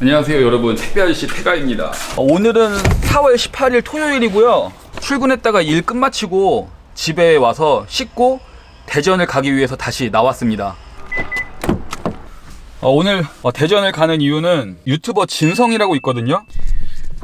안녕하세요 여러분. 택배 아저씨 태가입니다. 어, 오늘은 4월 18일 토요일이고요. 출근했다가 일 끝마치고 집에 와서 씻고 대전을 가기 위해서 다시 나왔습니다. 어, 오늘 어, 대전을 가는 이유는 유튜버 진성이라고 있거든요.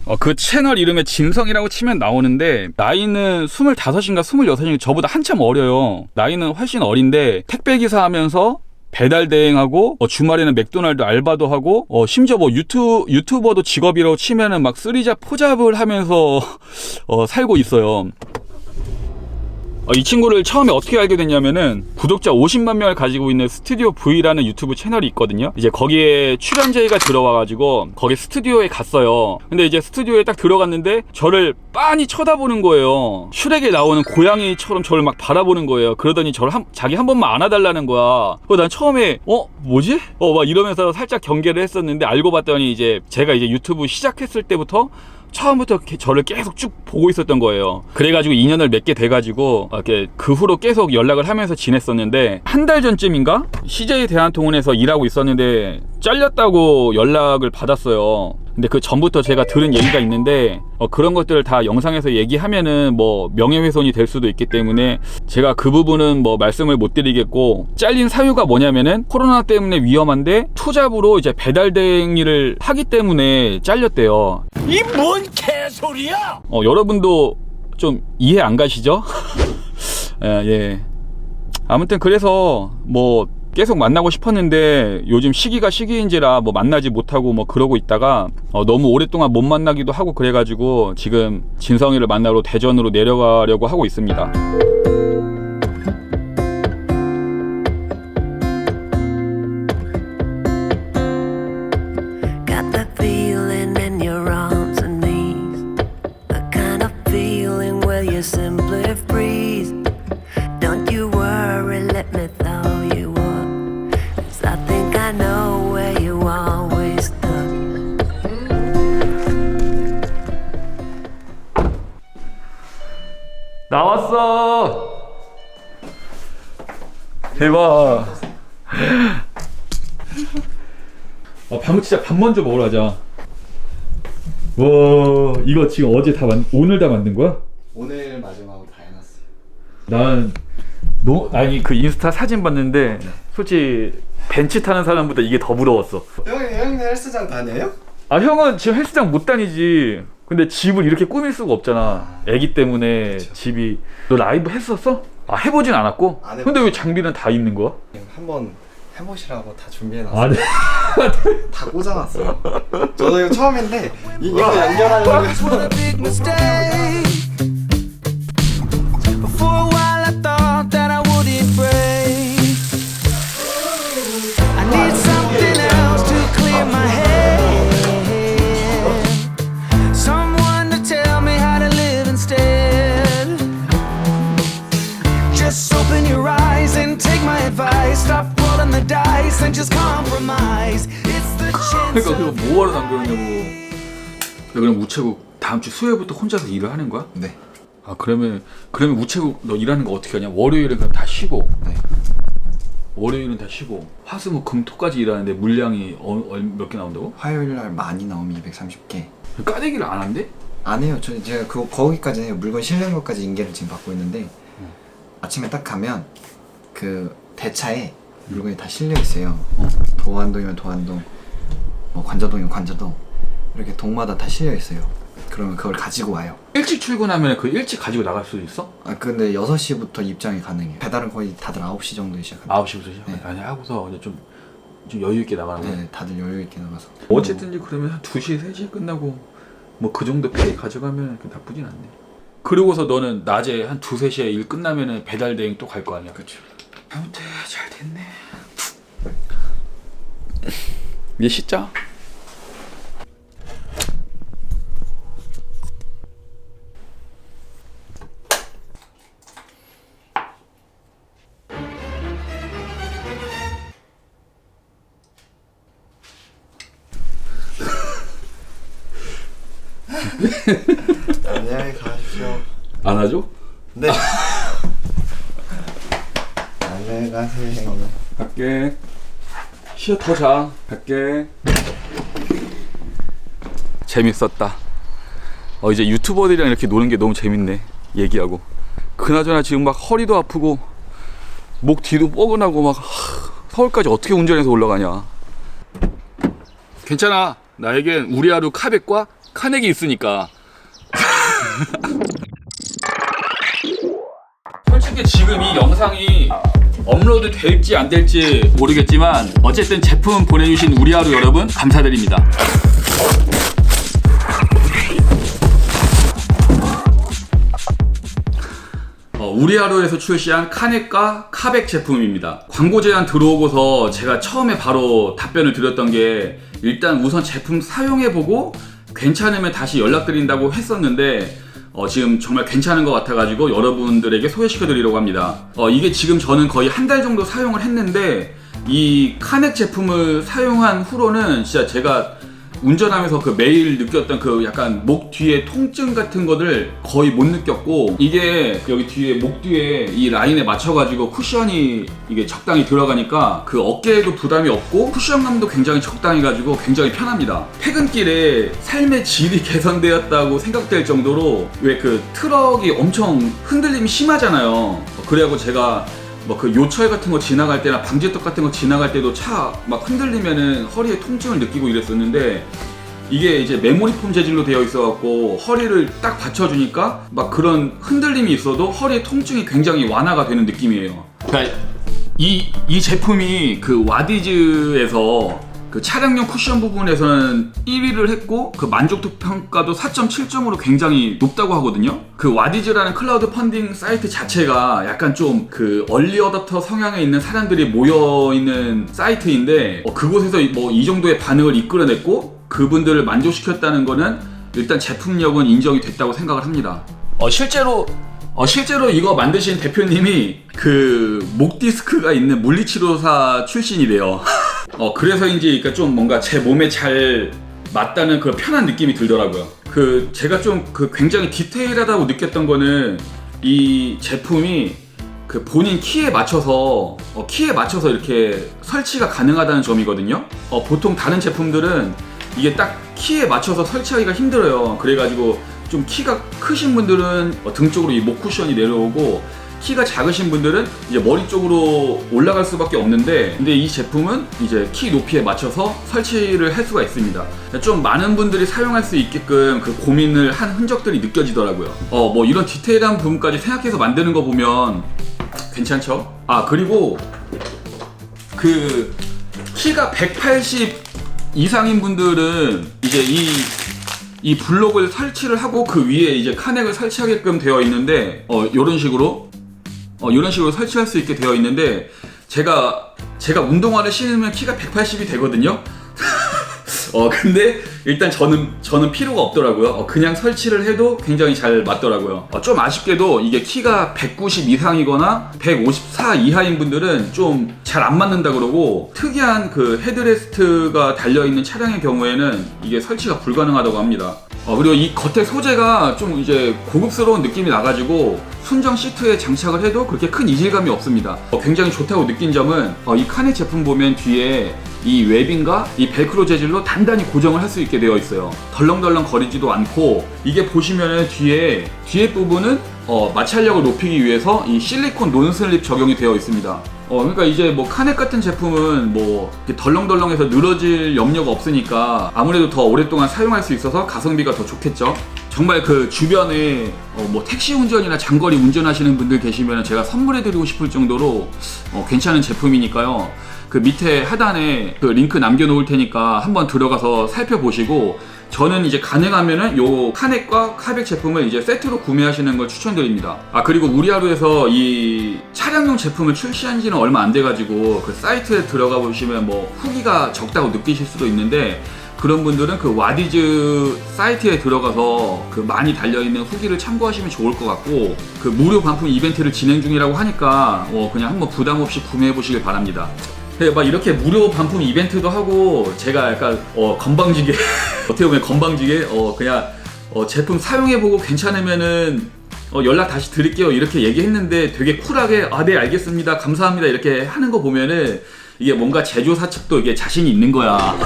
어, 그 채널 이름에 진성이라고 치면 나오는데 나이는 25인가 26인가 저보다 한참 어려요. 나이는 훨씬 어린데 택배기사 하면서 배달 대행하고 어, 주말에는 맥도날드 알바도 하고 어, 심지어 뭐 유튜 유튜버도 직업이라고 치면은 막 쓰리잡 포잡을 하면서 어, 살고 있어요. 어, 이 친구를 처음에 어떻게 알게 됐냐면은 구독자 50만 명을 가지고 있는 스튜디오 V라는 유튜브 채널이 있거든요. 이제 거기에 출연 제의가 들어와가지고 거기 스튜디오에 갔어요. 근데 이제 스튜디오에 딱 들어갔는데 저를 빤히 쳐다보는 거예요. 슈렉에 나오는 고양이처럼 저를 막 바라보는 거예요. 그러더니 저를 한, 자기 한 번만 안아달라는 거야. 그난 처음에 어 뭐지? 어 막 이러면서 살짝 경계를 했었는데 알고 봤더니 이제 제가 이제 유튜브 시작했을 때부터 처음부터 저를 계속 쭉 보고 있었던 거예요. 그래가지고 인연을 맺게 돼가지고 이렇게 그 후로 계속 연락을 하면서 지냈었는데 한 달 전쯤인가 CJ 대한통운에서 일하고 있었는데 잘렸다고 연락을 받았어요. 근데 그 전부터 제가 들은 얘기가 있는데 어, 그런 것들을 다 영상에서 얘기하면은 뭐 명예훼손이 될 수도 있기 때문에 제가 그 부분은 뭐 말씀을 못 드리겠고 잘린 사유가 뭐냐면은 코로나 때문에 위험한데 투잡으로 이제 배달 대행 일을 하기 때문에 잘렸대요. 이 뭔 개소리야! 어, 여러분도 좀 이해 안 가시죠? 예, 예. 아무튼 그래서 뭐 계속 만나고 싶었는데 요즘 시기가 시기인지라 뭐 만나지 못하고 뭐 그러고 있다가 어, 너무 오랫동안 못 만나기도 하고 그래가지고 지금 진성이를 만나러 대전으로 내려가려고 하고 있습니다. Got that 나왔어. 대박. 아, 밥은 진짜 밥 먼저 먹으러 가자. 와, 이거 지금 어제 다 만, 오늘 다 만든 거야? 오늘 마지막으로 다 해놨어요. 난, 너, 아니, 그 인스타 사진 봤는데, 솔직히, 벤치 타는 사람보다 이게 더 부러웠어. 형이 형님 헬스장 다녀요? 아, 형은 지금 헬스장 못 다니지. 근데 집을 이렇게 꾸밀 수가 없잖아. 애기 때문에 집이. 너 라이브 했었어? 아, 해보진 않았고? 안 해봤어. 근데 왜 장비는 다 있는 거야? 한번 해보시라고 다 준비해놨어요. 아, 네. 다 꽂아놨어요. 저도 이거 처음인데 이거 연결하려고 big mistake. 그러니까 그거 뭐하러 남겨놓냐고. 야, 그럼 우체국 다음 주 수요일부터 혼자서 일을 하는 거야? 네. 아 그러면 그러면 우체국 너 일하는 거 어떻게 하냐? 월요일은 그럼 다 쉬고. 네. 월요일은 다 쉬고. 화수목금토까지 일하는데 물량이 어, 몇개 나온다고? 화요일 날 많이 나오면 230개. 까대기를 안 한대? 안 해요. 저 제가 그 거기까지 해요. 물건 실는 것까지 인계를 지금 받고 있는데 아침에 딱 가면 그 대차에 물건이 다 실려 있어요. 도안동이면 도안동, 뭐 관자동이면 관자동 이렇게 동마다 다 실려 있어요. 그러면 그걸 가지고 와요. 일찍 출근하면 그 일찍 가지고 나갈 수도 있어? 아 근데 6시부터 입장이 가능해요. 배달은 거의 다들 9시 정도에 시작합니다. 9시부터 시작. 네. 아니 하고서 이제 좀, 좀 여유 있게 나가는 거야. 네, 다들 여유 있게 나가서. 어쨌든지 그러면 한 2시, 3시에 끝나고 뭐 그 정도 페이 가져가면 그 나쁘진 않네. 그러고서 너는 낮에 한 2, 3시에 일 끝나면은 배달 대행 또 갈 거 아니야. 그렇죠. 아무튼 잘 됐네. 이제 씻자. 안녕히 가십시오. 안아줘? 네. 안녕히 가세요. 갈게. 더 자. 갈게. 재밌었다. 어, 이제 유튜버들이랑 이렇게 노는 게 너무 재밌네. 얘기하고. 그나저나 지금 막 허리도 아프고 목 뒤도 뻐근하고 막 하, 서울까지 어떻게 운전해서 올라가냐. 괜찮아. 나에겐 우리 하루 카백과 카넥이 있으니까. 솔직히 지금 이 영상이 업로드 될지 안 될지 모르겠지만 어쨌든 제품 보내주신 우리 하루 여러분 감사드립니다. 어, 우리 하루에서 출시한 카넥과 카백 제품입니다. 광고 제안 들어오고서 제가 처음에 바로 답변을 드렸던 게 일단 우선 제품 사용해보고 괜찮으면 다시 연락드린다고 했었는데 어, 지금 정말 괜찮은 것 같아가지고 여러분들에게 소개시켜드리려고 합니다. 어, 이게 지금 저는 거의 한 달 정도 사용을 했는데 이 카넥 제품을 사용한 후로는 진짜 제가 운전하면서 그 매일 느꼈던 그 약간 목 뒤에 통증 같은 거를 거의 못 느꼈고 이게 여기 뒤에 목 뒤에 이 라인에 맞춰가지고 쿠션이 이게 적당히 들어가니까 그 어깨에도 부담이 없고 쿠션감도 굉장히 적당해가지고 굉장히 편합니다. 퇴근길에 삶의 질이 개선되었다고 생각될 정도로 왜 그 트럭이 엄청 흔들림이 심하잖아요. 그래갖고 제가 뭐 그 요철 같은 거 지나갈 때나 방지턱 같은 거 지나갈 때도 차 막 흔들리면은 허리에 통증을 느끼고 이랬었는데 이게 이제 메모리 폼 재질로 되어 있어갖고 허리를 딱 받쳐주니까 막 그런 흔들림이 있어도 허리의 통증이 굉장히 완화가 되는 느낌이에요. 그러니까 이, 이 제품이 그 와디즈에서 그 차량용 쿠션 부분에서는 1위를 했고 그 만족도 평가도 4.7점으로 굉장히 높다고 하거든요. 그 와디즈라는 클라우드 펀딩 사이트 자체가 약간 좀 그 얼리 어답터 성향에 있는 사람들이 모여 있는 사이트인데 어, 그곳에서 뭐 이 정도의 반응을 이끌어냈고 그분들을 만족시켰다는 거는 일단 제품력은 인정이 됐다고 생각을 합니다. 어, 실제로 어, 실제로 이거 만드신 대표님이 그 목 디스크가 있는 물리치료사 출신이래요. 어, 그래서인지 그러니까 좀 뭔가 제 몸에 잘 맞다는 그런 편한 느낌이 들더라고요. 그 제가 좀 그 굉장히 디테일하다고 느꼈던 거는 이 제품이 그 본인 키에 맞춰서 어, 키에 맞춰서 이렇게 설치가 가능하다는 점이거든요. 어, 보통 다른 제품들은 이게 딱 키에 맞춰서 설치하기가 힘들어요. 그래가지고 좀 키가 크신 분들은 어, 등 쪽으로 이 목 쿠션이 내려오고 키가 작으신 분들은 이제 머리 쪽으로 올라갈 수밖에 없는데 근데 이 제품은 이제 키 높이에 맞춰서 설치를 할 수가 있습니다. 좀 많은 분들이 사용할 수 있게끔 그 고민을 한 흔적들이 느껴지더라고요. 어 뭐 이런 디테일한 부분까지 생각해서 만드는 거 보면 괜찮죠? 아 그리고 그 키가 180 이상인 분들은 이제 이이 블록을 설치를 하고 그 위에 이제 카넥을 설치하게끔 되어 있는데 어 이런 식으로 어 이런 식으로 설치할 수 있게 되어 있는데 제가 제가 운동화를 신으면 키가 180이 되거든요. 어 근데 일단 저는 저는 필요가 없더라고요. 어, 그냥 설치를 해도 굉장히 잘 맞더라고요. 어, 좀 아쉽게도 이게 키가 190 이상이거나 154 이하인 분들은 좀 잘 안 맞는다 그러고 특이한 그 헤드레스트가 달려 있는 차량의 경우에는 이게 설치가 불가능하다고 합니다. 어, 그리고 이 겉에 소재가 좀 이제 고급스러운 느낌이 나가지고 순정 시트에 장착을 해도 그렇게 큰 이질감이 없습니다. 어, 굉장히 좋다고 느낀 점은 어, 이 카네 제품 보면 뒤에 이 웹인가 이 벨크로 재질로 단단히 고정을 할 수 있게 되어 있어요. 덜렁덜렁 거리지도 않고 이게 보시면은 뒤에 뒤에 부분은 어, 마찰력을 높이기 위해서 이 실리콘 논슬립 적용이 되어 있습니다. 어, 그러니까 이제 뭐 카넥 같은 제품은 뭐 덜렁덜렁해서 늘어질 염려가 없으니까 아무래도 더 오랫동안 사용할 수 있어서 가성비가 더 좋겠죠. 정말 그 주변에 어, 뭐 택시 운전이나 장거리 운전하시는 분들 계시면 제가 선물해드리고 싶을 정도로 어, 괜찮은 제품이니까요. 그 밑에 하단에 그 링크 남겨놓을 테니까 한번 들어가서 살펴보시고 저는 이제 가능하면은 요 카넥과 카백 제품을 이제 세트로 구매하시는 걸 추천드립니다. 아 그리고 우리 하루에서 이 차량용 제품을 출시한 지는 얼마 안 돼가지고 그 사이트에 들어가 보시면 뭐 후기가 적다고 느끼실 수도 있는데 그런 분들은 그 와디즈 사이트에 들어가서 그 많이 달려있는 후기를 참고하시면 좋을 것 같고 그 무료 반품 이벤트를 진행 중이라고 하니까 어 그냥 한번 부담 없이 구매해 보시길 바랍니다. 네, 막 이렇게 무료 반품 이벤트도 하고 제가 약간 어, 건방지게 어떻게 보면 건방지게 어, 그냥 어, 제품 사용해보고 괜찮으면은 어, 연락 다시 드릴게요 이렇게 얘기했는데 되게 쿨하게 아 네 알겠습니다 감사합니다 이렇게 하는 거 보면은 이게 뭔가 제조사 측도 이게 자신이 있는 거야.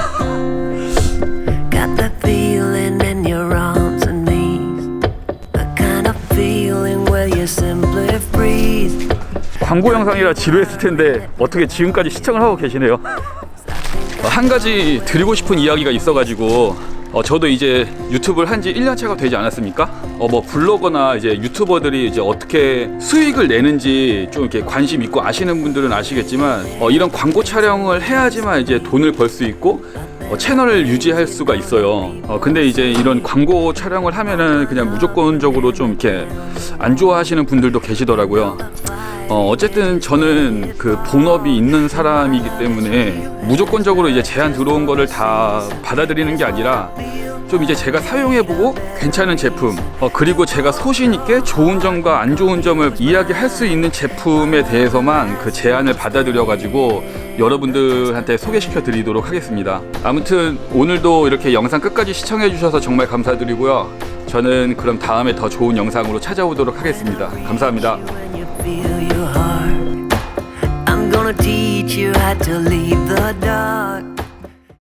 simply freeze. 광고 영상이라 지루했을 텐데 어떻게 지금까지 시청을 하고 계시네요. 어, 한 가지 드리고 싶은 이야기가 있어가지고 어, 저도 이제 유튜브를 한 지 1년 차가 되지 않았습니까? 어, 뭐 블로거나 이제 유튜버들이 이제 어떻게 수익을 내는지 좀 이렇게 관심 있고 아시는 분들은 아시겠지만 어, 이런 광고 촬영을 해야지만 이제 돈을 벌 수 있고 어, 채널을 유지할 수가 있어요. 어, 근데 이제 이런 광고 촬영을 하면은 그냥 무조건적으로 좀 이렇게 안 좋아하시는 분들도 계시더라고요. 어, 어쨌든 저는 그 본업이 있는 사람이기 때문에 무조건적으로 이제 제안 들어온 거를 다 받아들이는 게 아니라 좀 이제 제가 사용해보고 괜찮은 제품 어, 그리고 제가 소신 있게 좋은 점과 안 좋은 점을 이야기할 수 있는 제품에 대해서만 그 제안을 받아들여 가지고 여러분들한테 소개시켜 드리도록 하겠습니다. 아무튼 오늘도 이렇게 영상 끝까지 시청해 주셔서 정말 감사드리고요. 저는 그럼 다음에 더 좋은 영상으로 찾아오도록 하겠습니다. 감사합니다 feel your heart, I'm gonna teach you how to leave the dark.